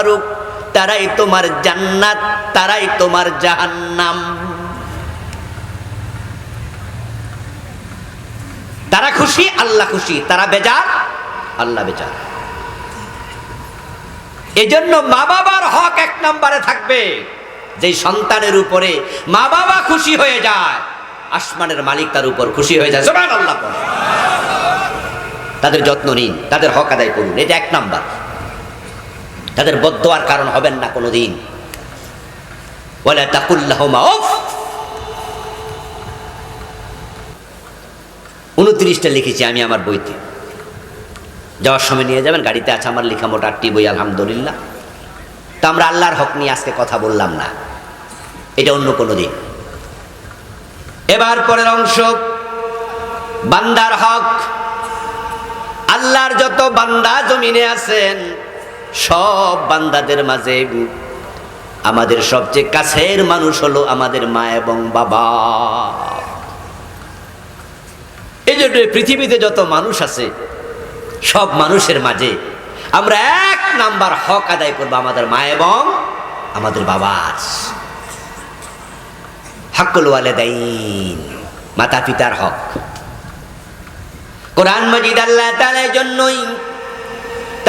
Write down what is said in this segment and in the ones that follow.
পারুক তারাই তোমার জান্নাত, তারাই তোমার জাহান্নাম। তারা খুশি, আল্লাহ খুশি, তারা বেজার, আল্লাহ বেজার। এজন্য মা বাবার হক এক নম্বরে থাকবে। যে সন্তানের উপরে মা বাবা খুশি হয়ে যায়, আসমানের মালিক তার উপর খুশি হয়ে যায়। সুবহান আল্লাহ তাদের যত্ন নিন, তাদের হক আদায় করুন এটা এক নাম্বার। তাদের বদোয়ার কারণ হবেন না কোনোদিন। বলে তাকুল্লাহমা উনত্রিশটা লিখেছি আমি আমার বইতে। যাওয়ার সময় নিয়ে যাবেন, গাড়িতে আছে আমার লেখা মোটা আটটি বই, আলহামদুলিল্লাহ। তো আমরা আল্লাহর হক নিয়ে আজকে কথা বললাম না। এটা অন্য কোনো দিন এবার পরের অংশ, বান্দার হক। আল্লাহর যত বান্দা জমিনে আছেন সব বান্দাদের মাঝে আমাদের সবচেয়ে কাছের মানুষ হলো আমাদের মা এবং বাবা। এই জন্য পৃথিবীতে যত মানুষ আছে, সব মানুষের মাঝে আমরা এক নাম্বার হক আদায় করব আমাদের মা এবং আমাদের বাবার হাক্কুল ওয়ালেদাইন মাতা পিতার হক। কোরআন মজিদ আল্লাহ তাআলার জন্যই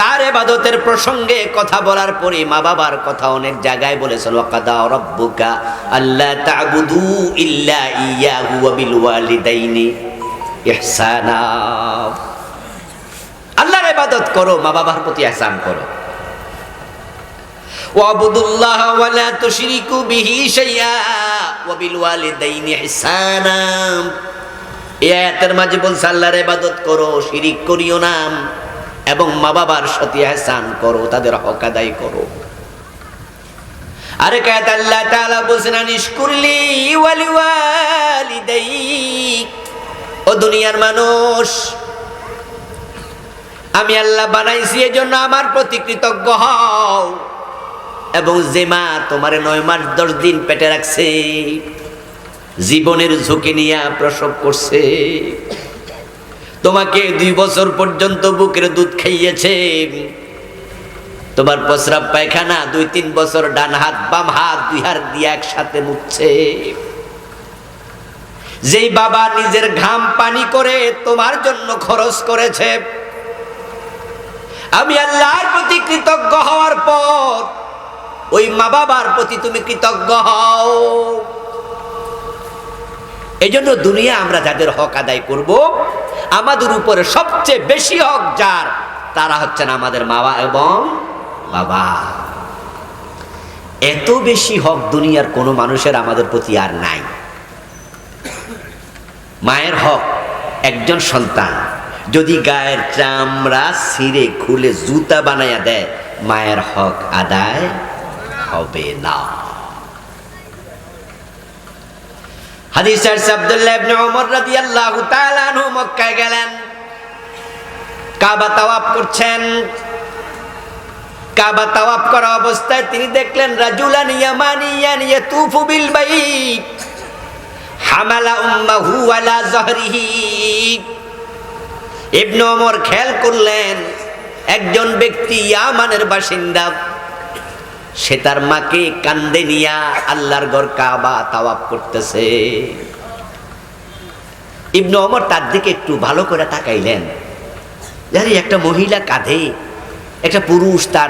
তার এবাদতের প্রসঙ্গে কথা বলার পরে মা বাবার কথা অনেক জায়গায় রব্বুকা আল্লাহ তা'বুদু ইল্লা ইয়াহু আল্লাহর ইবাদত করো, মা বাবার প্রতি ihsan করো। আল্লাহর ইবাদত করো, শিরিক করিও না। এবং মা বাবার সাথে ihsan করো, তাদের হক আদায় করো। আরে কায়াত আল্লাহ তাআলা বলছেন আনিশকুরলি ওয়ালি ওয়ালিদাইক। ও দুনিয়ার মানুষ, আমি আল্লাহ বানাইছি এই জন্য আমার প্রতি কৃতজ্ঞ হও। এবং যে মা তোমার নয় মাস, দশ দিন পেটে রাখছে, জীবনের ঝুঁকি নিয়ে প্রসব করছে। তোমাকে দুই বছর পর্যন্ত বুকের দুধ খাইয়েছে। তোমার প্রস্রাব পায়খানা দুই তিন বছর ডান হাত, বাম হাত, দুই হাত দিয়ে একসাথে মুছছে। যেই বাবা নিজের ঘাম পানি করে তোমার জন্য খরচ করেছে। আমি আল্লাহর প্রতি কৃতজ্ঞ হওয়ার পর ওই মা বাবার প্রতি তুমি কৃতজ্ঞ হও। এই জন্য দুনিয়া আমরা যাদের হক আদায় করব আমাদের উপরে সবচেয়ে বেশি হক যার, তারা হচ্ছেন আমাদের মা এবং বাবা। এত বেশি হক দুনিয়ার কোনো মানুষের আমাদের প্রতি আর নাই। মায়ের হক একজন সন্তান, যদি গায়ের চামড়া ছিঁড়ে খুলে জুতা বানাইয়া দেয়, মায়ের হক আদায় হবে না। হাদিস আব্দুল্লাহ ইবনে ওমর রাদিয়াল্লাহু তাআলা আনহু মক্কায় গেলেন। কাবা তাওয়াফ করছেন। কাবা তাওয়াফ করা অবস্থায় তিনি দেখলেন, রাজুলান ইয়ামানিয়ান ইয়াতুফু বিল বাইত, হামালা উম্মাহু আলা জহরিহি। ইবনে ওমর খেয়াল করলেন, একজন ব্যক্তি ইয়ামানের বাসিন্দা। সে তার মাকে কান্দে নিয়া আল্লাহর ঘর কাবা তাওয়াব করতেছে। ইবনে ওমর তার দিকে একটু ভালো করে তাকাইলেন। জানি একটা মহিলা কাঁধে, একটা পুরুষ তার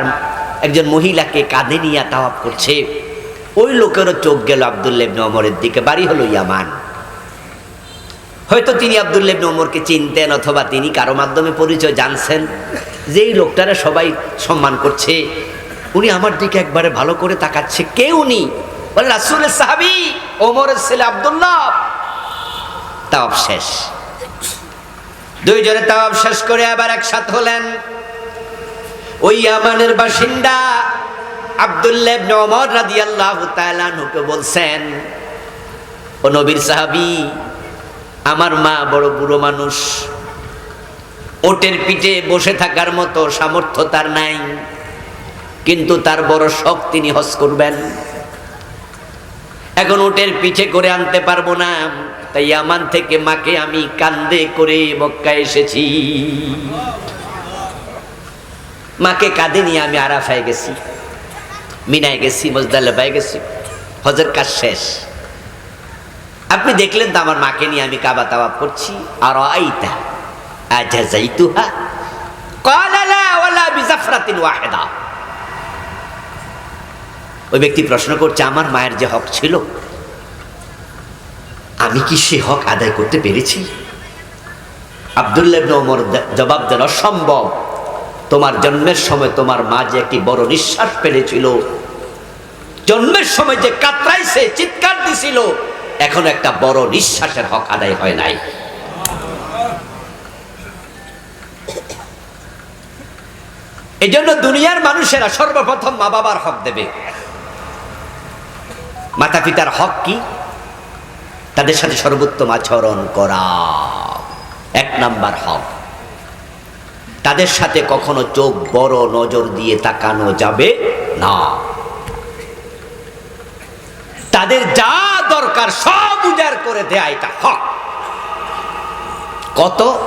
একজন মহিলাকে কাঁধে নিয়ে তাওয়াব করছে। ওই লোকেরও চোখ গেল আবদুল্লাহ ইবনে ওমরের দিকে, বাড়ি হলো ইয়ামান। হয়তো তিনি আবদুল্লাহ ইবনে ওমরকে চিনতেন অথবা তিনি কারও মাধ্যমে পরিচয় জানছেন। যে এই লোকটারা সবাই সম্মান করছে উনি আমার দিকে একবারে ভালো করে তাকাচ্ছে। কে উনি বলে, রাসুলের সাহাবি, ওমরের ছেলে আবদুল্লাহ। তাওয়াব শেষ। দুইজনে তাওয়াব শেষ করে আবার একসাথ হলেন। ওই আমানের বাসিন্দা আবদুল্লাহ ইবনে ওমর রাদিয়াল্লাহু তাআলা নুকে বলছেন, ও নবীর সাহাবী, আমার মা বড় বুড়ো মানুষ। ওটের পিঠে বসে থাকার মতো সামর্থ্য তার নাই। কিন্তু তার বড় শখ তিনি হজ করবেন। এখন ওটের পিঠে করে আনতে পারব না, তাই আমান থেকে মাকে আমি কান্দে করে মক্কা এসেছি। মাকে কাঁদে নিয়ে আমি আরাফায় গেছি, মিনায় গেছি মজদালেবায় গেছি, হজের কাজ শেষ। আপনি দেখলেন তো আমার মাকে নিয়ে আমি কাবা তাবা করছি। আর আইতা আজা যাইতুহা কলালা ওয়ালা বিজাফরাতিন ওয়াহেদা। ওই ব্যক্তি প্রশ্ন করছে, আমার মায়ের যে হক ছিল, আমি কি সে হক আদায় করতে পেরেছি? আবদুল্লাহ ওমর জবাব দেন অসম্ভব তোমার জন্মের সময় তোমার মা যে একটি বড় নিঃশ্বাস ফেলেছিল, জন্মের সময় যে কাতরাইছে, চিৎকার দিছিল, এখন একটা বড় নিঃশ্বাসের হক আদায় হয় নাই। এই জন্য দুনিয়ার মানুষেরা সর্বপ্রথম মা বাবার হক দেবে। মাতা পিতার হক কি? তাদের সাথে সর্বোত্তম আচরণ করা। এক নাম্বার হক। তাদের সাথে কখনো চোখ বড় নজর দিয়ে তাকানো যাবে না। তাদের যা দরকার সব উজাড় করে দেয়া এটা হক। কত?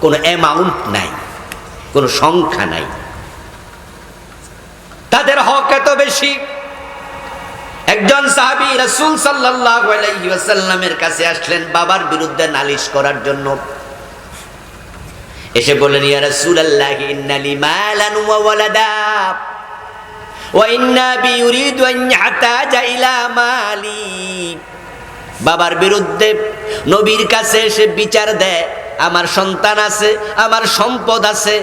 কোনো অ্যামাউন্ট নাই। কোনো সংখ্যা নাই। তাদের হক এত বেশি। একজন সাহাবী রাসূল ওয়াসাল্লামের কাছে আসলেন বাবার বিরুদ্ধে নালিশ করার জন্য। এসে বললেন, ইয়া রাসূলুল্লাহ ইন্নালি মালান ওয়া ওয়ালাদা ওয়া ইন্না বি ইউরিদু আন ইলা মালি। বাবার বিরুদ্ধে নবীর কাছে এসে বিচার দেয়, আমার সন্তান আছে, আমার সম্পদ আছে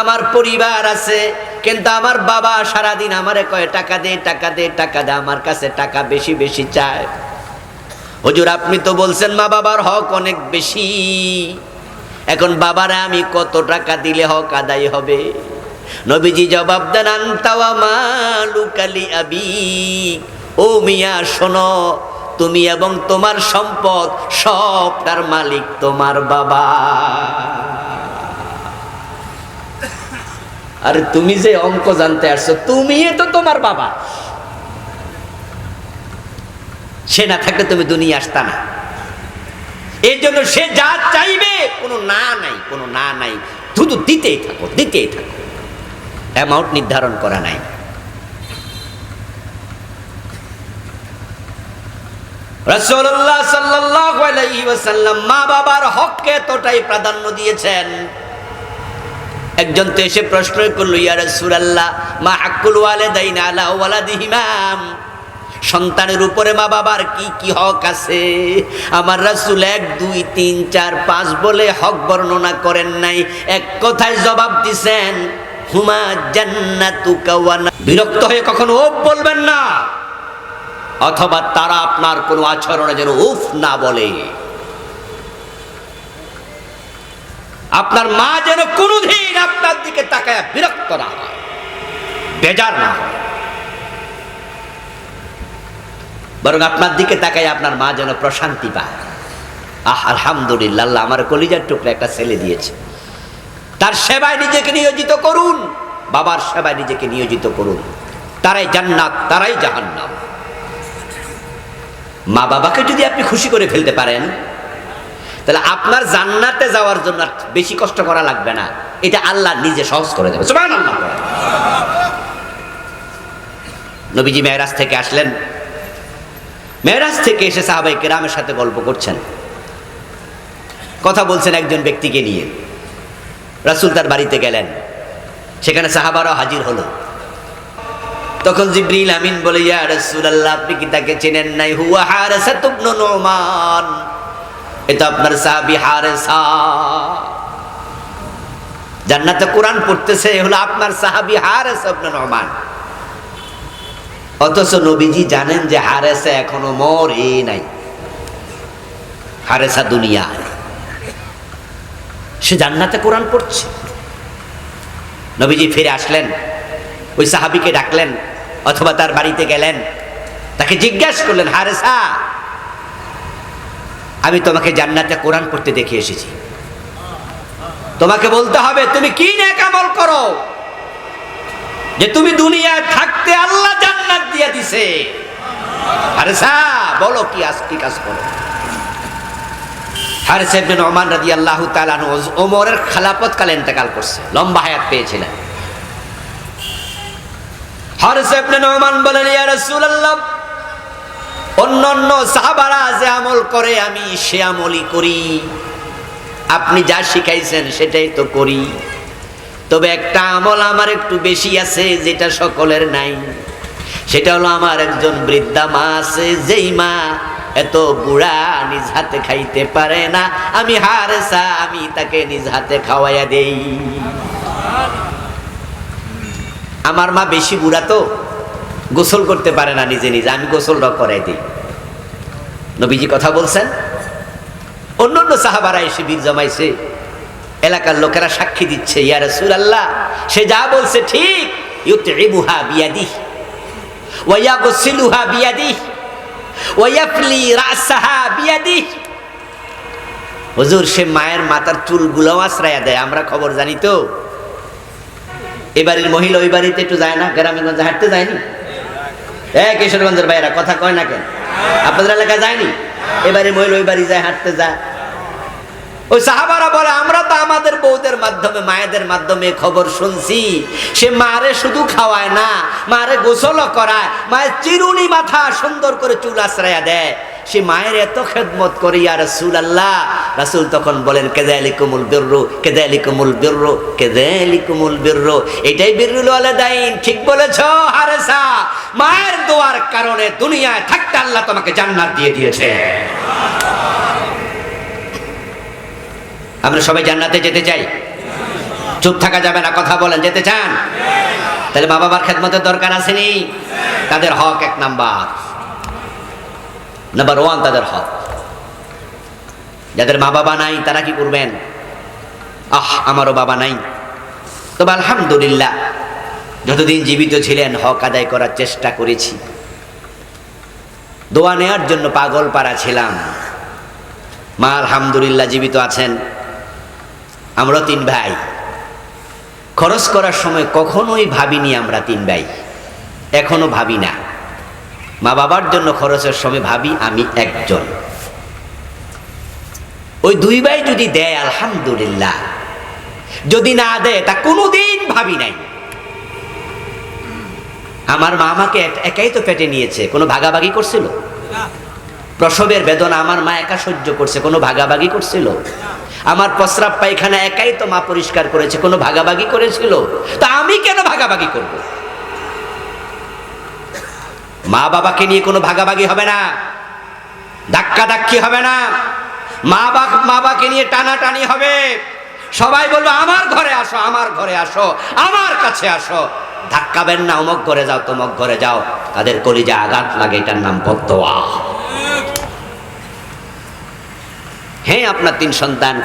আমার পরিবার আছে, কিন্তু আমার বাবা সারাদিন আমারে কয়, টাকা দে টাকা দে টাকা দে, আমার কাছে টাকা বেশি বেশি চায়। হুজুর, আপনি তো বলছেন মা বাবার হক অনেক বেশি। এখন বাবারা আমি কত টাকা দিলে হক আদায় হবে? নবীজি জবাব দেন আন্তাওয়া মালুকালি আবি। ও মিয়া, শোনো, তুমি এবং তোমার সম্পদ সবটার মালিক তোমার বাবা। আরে তুমি যে অঙ্ক জানতে আসছো তুমি তো তোমার বাবা। সে না থাকলে তুমি দুনিয়া আসতা না। এই জন্য সে যা চাইবে, কোনো না নাই, কোনো না নাই। শুধু দিতেই থাকো দিতেই থাকো। অ্যামাউন্ট নির্ধারণ করা নাই। মা বাবার হককে এতটাই প্রাধান্য দিয়েছেন। একজন তো এসে প্রশ্ন করল, ইয়া রাসূলুল্লাহ, মা হাক্কুল ওয়ালিদাইন আলা ওয়ালাদিহিমাম সন্তানের উপরে মা বাবার কি কি হক আছে? আমার রাসূল এক, দুই, তিন, চার, পাঁচ বলে হক বর্ণনা করেন নাই। এক কথায় জবাব দিছেন, হুমা জান্নাতুকা ওয়া না- বিরক্ত হয়ে কখনো ও বলবেন না, অথবা তারা আপনার কোনো আচরণে যেন উফ না বলে। আপনার মা যেন কোনোদিন আপনার দিকে তাকায় বিরক্ত না হয়। বেজার না বরং আপনার দিকে তাকায় আপনার মা যেন প্রশান্তি পায়। আহ, আলহামদুলিল্লাহ আমার কলিজার টুকরা একটা ছেলে দিয়েছে। তার সেবায় নিজেকে নিয়োজিত করুন, বাবার সেবায় নিজেকে নিয়োজিত করুন। তারাই জান্নাত, তারাই জাহান্নাম। মা বাবাকে যদি আপনি খুশি করে ফেলতে পারেন তাহলে আপনার জান্নাতে যাওয়ার জন্য বেশি কষ্ট করা লাগবে না। এটা আল্লাহ নিজে সহজ করে দেবে। নবীজি মেহরাজ থেকে আসলেন। মেহরাজ থেকে এসে সাহাবাই কেরামের সাথে গল্প করছেন। কথা বলছেন একজন ব্যক্তিকে নিয়ে। রাসূল তার বাড়িতে গেলেন। সেখানে সাহাবারাও হাজির হলো। তখন জিব্রিল আমিন বলে, ইয়া রাসূলুল্লাহ, আপনি কি তাকে চেনেন নাই? হুয়া হারেসা ইবনে নুমান। এটা আপনার সাহাবী হারেসা। জান্নাতে কোরআন পড়তেছে, এ হলো আপনার সাহাবী হারেসা ইবনে নুমান। অথচ নবীজি জানেন যে হারেসা এখনও মরে নাই। হারেসা দুনিয়া সে জান্নাতে কোরআন পড়ছে। নবীজি ফিরে আসলেন, ওই সাহাবিকে ডাকলেন, অথবা তার বাড়িতে গেলেন, তাকে জিজ্ঞাসা করলেন, হারেসা আমি তোমাকে জান্নাতে কোরআন পড়তে দেখে এসেছি। তোমাকে বলতে হবে, তুমি কি নেকামল করো? যে তুমি দুনিয়ায় থাকতে আল্লাহ জান্নাত দিয়ে দিছে। হারেসা বলো কি আজ কি কাজ করো? হারেস ইবনে নোমান রাদিয়াল্লাহু তাআলা ওমরের খেলাফত কালে ইন্তেকাল করছে। লম্বা হায়াত পেয়েছিলেন। হারিস ইবনে নোমান বলেন, ইয়া রাসূলুল্লাহ অন্যান্য সাহাবারা যে আমল করে, আমি সে আমলই করি। আপনি যা শিখাইছেন সেটাই তো করি। তবে একটা আমল আমার একটু বেশি আছে, যেটা সকলের নাই। সেটা হলো আমার একজন বৃদ্ধা মা আছে, যেই মা এত বুড়া, নিজ হাতে খাইতে পারে না। আমি হারেসা, আমি তাকে নিজ হাতে খাওয়াইয়া দেই। আমার মা বেশি বুড়া তো? গোসল করতে পারে না নিজে নিজে, আমি গোসলটা করাই দিই। নবীজি কথা বলছেন অন্য অন্য সাহাবারা এসে বীর জমাইছে, এলাকার লোকেরা সাক্ষী দিচ্ছে, ইয়া আল্লাহ সে যা বলছে ঠিক ইউতইবুহা বিয়াদিহ, ওয়া ইয়াগসিলুহা বিয়াদিহ, ওয়া ইয়াফলি রাসাহা বিয়াদিহ। হুজুর, সে মায়ের মাথার চুলগুলো আশ্রয়া দেয়, আমরা খবর জানি তো। এবারের মহিলা ওই বাড়িতে একটু যায় না গ্রামেগঞ্জে হাঁটতে যায়নি? এ, কিশোরগঞ্জের ভাইরা কথা কয় না কেন? আপনাদের এলাকা যায়নি? এবারে মহিলা ওই বাড়ি যায়, হাঁটতে যায়। ওই সাহাবারা বলে, আমরা তো আমাদের বউদের মাধ্যমে, মায়েদের মাধ্যমে খবর শুনছি। সে মারে শুধু খাওয়ায় না, মারে গোসলও করায়, মায়ের চিরুনি মাথা সুন্দর করে চুল আশ্রয়া দেয়। সে মায়ের এত খেদমত করে, ইয়া রাসূল আল্লাহ রাসূল তখন বলেন কেদালিকুমুল বিররু? কেদালিকুমুল বিররু? কেদালিকুমুল বিররু? এটাই বিররুল ওয়ালিদাইন, ঠিক বলেছ, হারেসা। মায়ের দোয়ার কারণে দুনিয়ায় থাকতে আল্লাহ তোমাকে জান্নাত দিয়ে দিয়েছে। আমরা সবাই জান্নাতে যেতে চাই। চুপ থাকা যাবে না, কথা বলেন, যেতে চান? তাহলে মা বাবার খেদমতের দরকার আসেনি। তাদের হক এক নাম্বার। নাম্বার ওয়ান তাদের হক। যাদের মা বাবা নাই, তারা কি করবেন? আহ, আমারও বাবা নাই। তবে আলহামদুলিল্লাহ, যতদিন জীবিত ছিলেন, হক আদায় করার চেষ্টা করেছি। দোয়া নেওয়ার জন্য পাগল পাড়া ছিলাম। মা আলহামদুলিল্লাহ জীবিত আছেন। আমরা তিন ভাই। খরচ করার সময় কখনোই ভাবিনি আমরা তিন ভাই। এখনও ভাবি না। মা বাবার জন্য খরচের সময় ভাবি আমি একজন। ওই দুই ভাই যদি দেয়, আলহামদুলিল্লাহ। যদি না দেয়, তা কোনোদিন ভাবি নাই। আমার মা আমাকে একাই তো পেটে নিয়েছে, কোনো ভাগাভাগি করছিল? প্রসবের বেদনা আমার মা একা সহ্য করছে, কোনো ভাগাভাগি করছিল? আমার প্রস্রাব পায়খানা একাই তো মা পরিষ্কার করেছে, কোনো ভাগাভাগি করেছিল? তা আমি কেন ভাগাভাগি করব? মা বাবাকে নিয়ে কোনো ভাগাভাগি হবে না ধাক্কা ধাক্কি হবে না। মা বা মা বাবাকে নিয়ে টানাটানি হবে। সবাই বলবে, আমার ঘরে আসো, আমার ঘরে আসো, আমার কাছে আসো। ধাক্কাবেন না, অমক ঘরে যাও, তমক ঘরে যাও। তাদের কলিজা আঘাত লাগে, এটার নাম বদোয়া হ্যাঁ আপনার তিন সন্তান,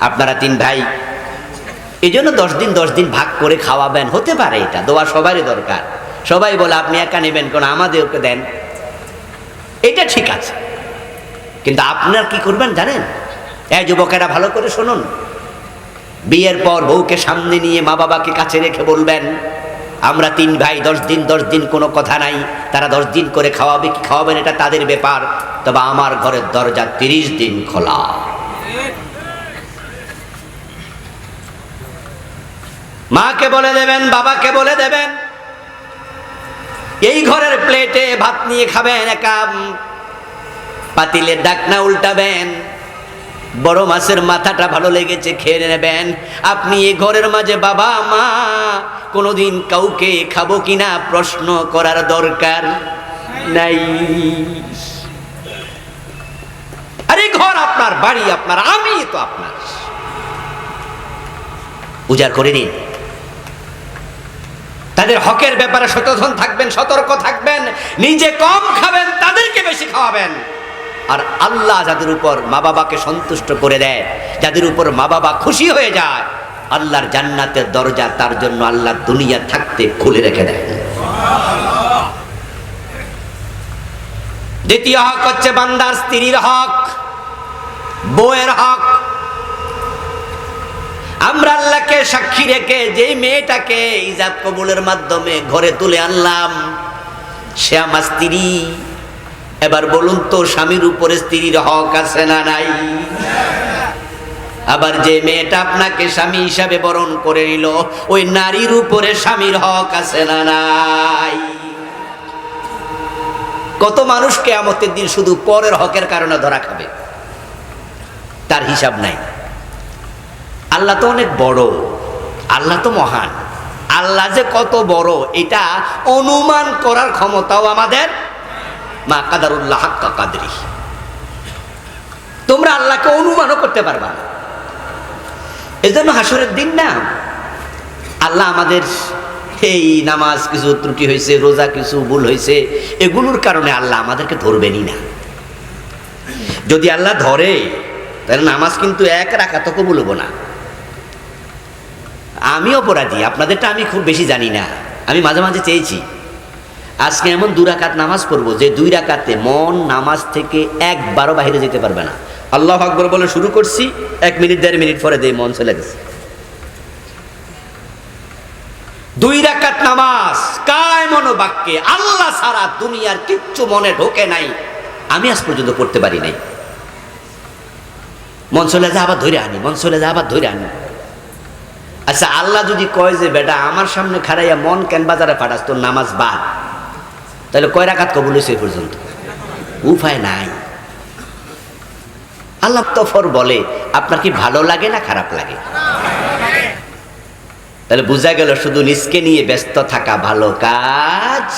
আপনারা তিন ভাই। এই জন্য দশ দিন দশ দিন ভাগ করে খাওয়াবেন, হতে পারে এটা, দোয়া সবারই দরকার। সবাই বলে, আপনি একা নেবেন কোন? আমাদেরকে দেন। এটা ঠিক আছে। কিন্তু আপনার কি করবেন জানেন? এ যুবকেরা ভালো করে শুনুন। বিয়ের পর বউকে সামনে নিয়ে মা বাবাকে কাছে রেখে বলবেন, আমরা তিন ভাই, দশ দিন দশ দিন কোনো কথা নাই। তারা দশ দিন করে খাওয়াবে কি খাওয়াবেন এটা তাদের ব্যাপার। তবে আমার ঘরের দরজা তিরিশ দিন খোলা। মাকে বলে দেবেন, বাবাকে বলে দেবেন। এই ঘরের প্লেটে ভাত নিয়ে খাবেন একা উম, পাতিলের ডাকনা উল্টাবেন। বড় মাছের মাথাটা ভালো লেগেছে খেয়ে নেবেন। আপনি এই ঘরের মাঝে বাবা মা কোনোদিন কাউকে খাব কিনা প্রশ্ন করার দরকার নাই। আরে ঘর আপনার বাড়ি আপনার আমি তো আপনার। উজাড় করে নিন। তাদের হকের ব্যাপারে সচেতন থাকবেন, সতর্ক থাকবেন, নিজে কম খাবেন, তাদেরকে বেশি খাওয়াবেন। আর আল্লাহ যাদের উপর মা বাবাকে সন্তুষ্ট করে দেয়, যাদের উপর মা বাবা খুশি হয়ে যায়, আল্লাহর জান্নাতের দরজা তার জন্য আল্লাহ দুনিয়া থাকতে খুলে রেখে দেয়। দ্বিতীয় হক হচ্ছে বান্দার স্ত্রীর হক, বউয়ের হক। আমরা আল্লাহকে সাক্ষী রেখে যেই মেয়েটাকে ইজাব কবুলের মাধ্যমে ঘরে তুলে আনলাম, সে আমার স্ত্রী। এবার বলুন তো, স্বামীর উপরে স্ত্রীর হক আছে না নাই? আবার যে মেয়েটা আপনাকে স্বামী হিসাবে বরণ করে নিল, ওই নারীর উপরে স্বামীর হক আছে না নাই? কত মানুষকে কেয়ামতের দিন শুধু পরের হকের কারণে ধরা খাবে, তার হিসাব নাই। আল্লাহ তো অনেক বড়, আল্লাহ তো মহান। আল্লাহ যে কত বড়, এটা অনুমান করার ক্ষমতাও আমাদের মা কাদারুল্লাহ হাক্কা কাদরি। তোমরা আল্লাহকে অনুমানও করতে পারবা এই জন্য হাসরের দিন না, আল্লাহ আমাদের এই নামাজ কিছু ত্রুটি হয়েছে, রোজা কিছু ভুল হয়েছে, এগুলোর কারণে আল্লাহ আমাদেরকে ধরবেনই না। যদি আল্লাহ ধরে, তাহলে নামাজ কিন্তু এক রাখা তো কবুল না। আমি অপরাধী, আপনাদেরটা আমি খুব বেশি জানি না। আমি মাঝে মাঝে চেয়েছি। আজকে এমন দু রাকাত নামাজ পড়ব, যে দুই রাকাতে মন নামাজ থেকে একবারও বাইরে যেতে পারবে না। আল্লাহ আকবর বলে শুরু করছি, এক মিনিট, দেড় মিনিট পরে দিয়ে মন চলে গেছে। দুই রাকাত নামাজ কায় মনোবাক্যে আল্লাহ সারা দুনিয়ার কিচ্ছু মনে ঢোকে নাই। আমি আজ পর্যন্ত পড়তে পারি নাই। মন চলে যা আবার ধরে আনি, মন চলে যা আবার ধরে আনি। আচ্ছা আল্লাহ যদি কয় যে, বেটা, আমার সামনে খাড়াইয়া মন কেন বাজারে পাঠাস? তোর নামাজ বাদ। তাহলে কয় রাখাত কবুল হয়েছে পর্যন্ত? উপায় নাই। আল্লাহ তফর বলে, আপনার কি ভালো লাগে না খারাপ লাগে? তাহলে বোঝা গেল, শুধু নিজকে নিয়ে ব্যস্ত থাকা ভালো কাজ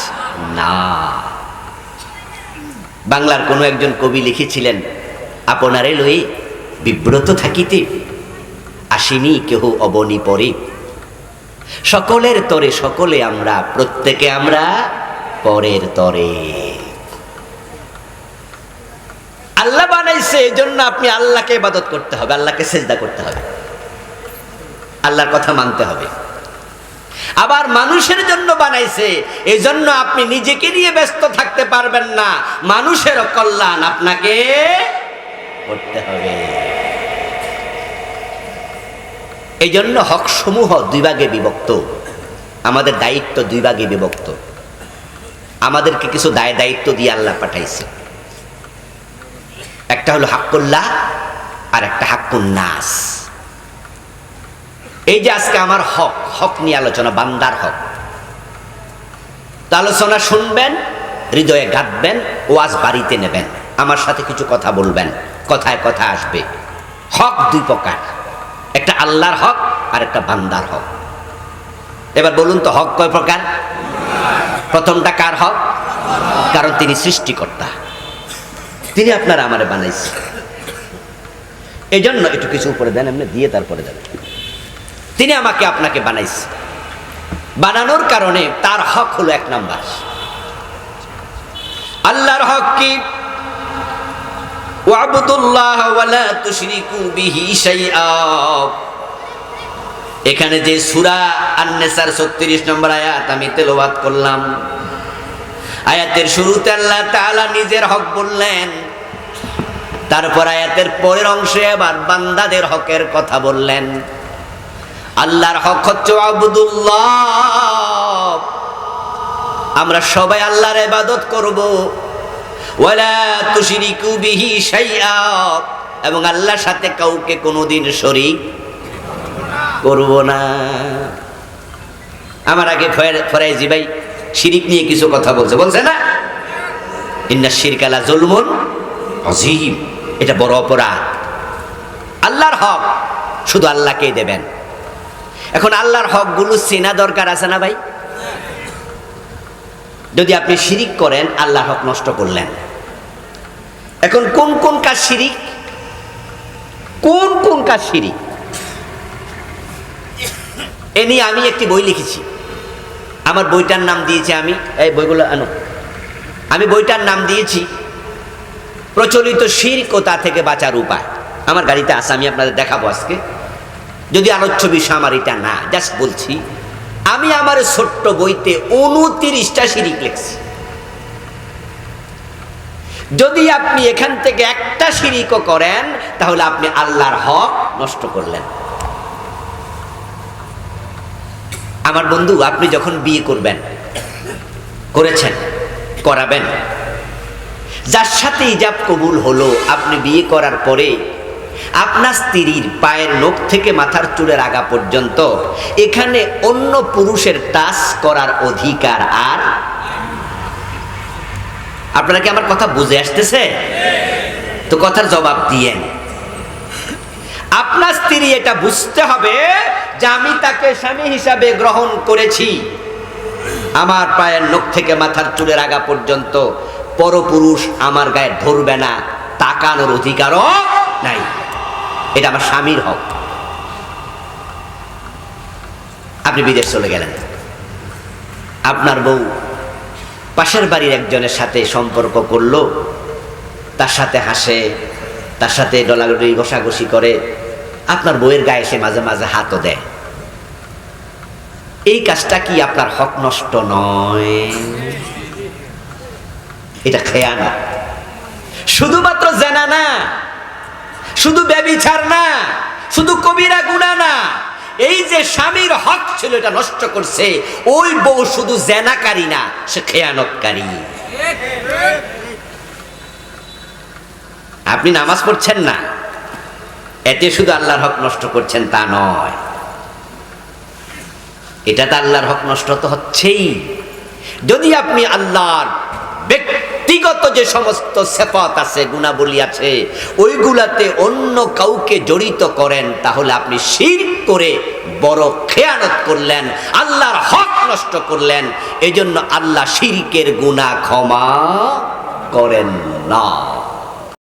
না। বাংলার কোনো একজন কবি লিখেছিলেন, আপনারে লই বিব্রত থাকিতে। আসিনি কেহ অবনি পরে। সকলের তরে সকলে আমরা, প্রত্যেকে আমরা পরের তরে। আল্লাহ বানাইছে এই জন্য আপনি আল্লাহকে ইবাদত করতে হবে, আল্লাহকে সেজদা করতে হবে। আল্লাহর কথা মানতে হবে। আবার মানুষের জন্য বানাইছে এই জন্য আপনি নিজেকে নিয়ে ব্যস্ত থাকতে পারবেন না। মানুষের কল্যাণ আপনাকে করতে হবে। এই জন্য হক সমূহ দুই ভাগে বিভক্ত। আমাদের দায়িত্ব দুই ভাগে বিভক্ত। আমাদেরকে কিছু দায় দায়িত্ব দিয়ে আল্লাহ পাঠাইছে। একটা হলো হাক্কুল্লাহ, আর একটা হাক্কুন নাস। এই যে আজকে আমার হক হক নিয়ে আলোচনা, বান্দার হক। আলোচনা শুনবেন, হৃদয়ে গাঁথবেন ওয়াজ বাড়িতে নেবেন। আমার সাথে কিছু কথা বলবেন, কথায় কথা আসবে। হক দুই প্রকার। একটা আল্লাহর হক আর একটা বান্দার হক। এবার বলুন তো, হক কয় প্রকার? প্রথমটা কার হক? কারণ তিনি সৃষ্টিকর্তা। তিনি আপনার আমারে বানাইছে। এই জন্য একটু কিছু উপরে দেন, এমনি দিয়ে তারপরে দেন। তিনি আমাকে আপনাকে বানাইছে। বানানোর কারণে তার হক হলো এক নাম্বার। আল্লাহর হক কি? ওয়াবুদুল্লাহ এখানে যে সূরা আন-নিসার 36 নম্বর আয়াত আমি তেলাওয়াত করলাম। আয়াতের শুরুতে আল্লাহ তাআলা নিজের হক বললেন, তারপর আয়াতের পরের অংশে আবার বান্দাদের হকের কথা বললেন। আল্লাহর হক হচ্ছে আবুদুল্লাহ আমরা সবাই আল্লাহর ইবাদত করব। এবং আল্লাহর সাথে কাউকে কোনোদিন শরীক করব না। আমার আগে ফরাইজি ভাই শিরিক নিয়ে কিছু কথা বলছে। বলছে না? ইন্না শিরকালা জুলমুন অজিম এটা বড় অপরাধ। আল্লাহর হক শুধু আল্লাহকেই দেবেন। এখন আল্লাহর হকগুলো চেনা দরকার আছে না ভাই? যদি আপনি শিরিক করেন আল্লাহর হক নষ্ট করলেন। এখন কোন কোন কাজ শিরিক? কোন কোন কাজ শিরিক? এ নিয়ে আমি একটি বই লিখেছি। আমার বইটার নাম দিয়েছি আমি। এই বইগুলো আনো। আমি বইটার নাম দিয়েছি, প্রচলিত শির্ক ও তা থেকে বাঁচার উপায়। আমার গাড়িতে আসে আমি আপনাদের দেখাবো আজকে। যদি আলোচ্য বিষয় আমার এটা না জাস্ট বলছি আমি আমার ছোট্ট বইতে উনতিরিশটা শিরিক লিখছি। যদি আপনি এখান থেকে একটা শিরিকও করেন, তাহলে আপনি আল্লাহর হক নষ্ট করলেন। আমার বন্ধু, আপনি যখন বিয়ে করবেন, করেছেন, করাবেন, যার সাথে ইজাব কবুল হলো, আপনি বিয়ে করার পরে আপনার স্ত্রীর পায়ের নখ থেকে মাথার চুলের আগা পর্যন্ত এখানে অন্য পুরুষের টাচ করার অধিকার আর? আপনারা কি আমার কথা বুঝে আসতেছে? তো কথার জবাব দিয়েন। আপনার স্ত্রী এটা বুঝতে হবে যে আমি তাকে স্বামী হিসাবে গ্রহণ করেছি। আমার পায়ের নখ থেকে মাথার চুলের আগা পর্যন্ত পরপুরুষ আমার গায়ে ধরবে না, তাকানোর অধিকারও নাই। এটা আমার স্বামীর হক। আপনি বিদেশ চলে গেলেন। আপনার বউ পাশের বাড়ির একজনের সাথে সম্পর্ক করল, তার সাথে হাসে, তার সাথে ডলাগডি ঘষাঘষি করে, আপনার বউয়ের গায়ে সে মাঝে মাঝে হাতও দেয়। এই কাজটা কি আপনার হক নষ্ট নয়? এটা খেয়া না শুধুমাত্র জানা না শুধু ব্যবিচার না, শুধু কবিরা গুণা না, এই যে স্বামীর হক ছিল এটা নষ্ট করছে, ওই বউ শুধু জেনাকারী না, সে খেয়ানতকারী। আপনি নামাজ পড়ছেন না, এতে শুধু আল্লাহর হক নষ্ট করছেন তা নয়। এটা তো আল্লাহর হক নষ্ট তো হচ্ছেই। যদি আপনি আল্লাহর ব্যক্তিগত যে সমস্ত সেফাত আছে, গুণাবলী আছে, ওইগুলাতে অন্য কাউকে জড়িত করেন, তাহলে আপনি শির করে বড় খেয়ানত করলেন, আল্লাহর হক নষ্ট করলেন, এজন্য জন্য আল্লাহ শিরকের গুণা ক্ষমা করেন না।